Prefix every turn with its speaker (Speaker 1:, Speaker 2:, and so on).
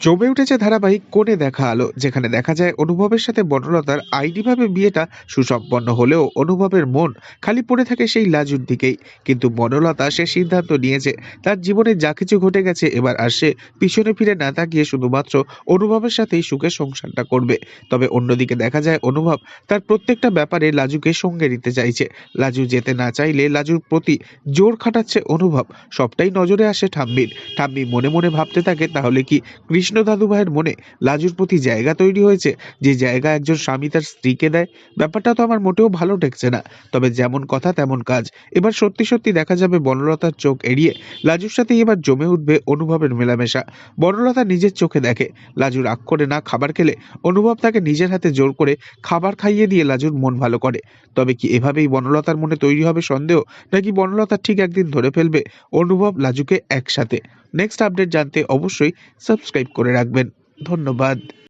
Speaker 1: জমে উঠেছে ধারাবাহিক কোণে দেখা আলো, যেখানে দেখা যায় অনুভবের সাথে বনলতার আইনিভাবে বিয়েটা সুসম্পন্ন হলেও অনুভবের মন খালি পড়ে থাকে সেই লাজুর দিকেই। কিন্তু বনলতা সে সিদ্ধান্ত নিয়েছে, তার জীবনে যা কিছু ঘটে গেছে এবার আর সে পিছনে ফিরে না তাকিয়ে শুধুমাত্র অনুভবের সাথেই সুখে সংসারটা করবে। তবে অন্যদিকে দেখা যায় অনুভব তার প্রত্যেকটা ব্যাপারে লাজুকে সঙ্গে নিতে চাইছে। লাজু যেতে না চাইলে লাজুর প্রতি জোর খাটাচ্ছে অনুভব, সবটাই নজরে আসে ঠাম্মির। ঠাম্মি মনে মনে ভাবতে থাকে, তাহলে কি কৃষ্ণ দাদুভাইয়ের মনে লাজুর প্রতি জায়গা তৈরি হয়েছে যে জায়গা একজন স্বামী তার স্ত্রীকে দেয়, ব্যাপারটা তো আমার মোটেও ভালো ঠেকছে না। তবে যেমন কথা তেমন কাজ। এবার সত্যি সত্যি দেখা যাবে বনলতার চোখ এড়িয়ে লাজুর সাথে এবার জমে উঠবে অনুভবের মেলামেশা। বনলতা নিজের চোখে দেখে লাজু রাগ করে না খাবার খেলে অনুভব তাকে নিজের হাতে জোর করে খাবার খাইয়ে দিয়ে লাজুর মন ভালো করে। তবে কি এভাবেই বনলতার মনে তৈরি হবে সন্দেহ, নাকি বনলতা ঠিক একদিন ধরে ফেলবে অনুভব লাজুকে একসাথে? নেক্সট আপডেট জানতে অবশ্যই সাবস্ক্রাইব করে রাখবেন। ধন্যবাদ।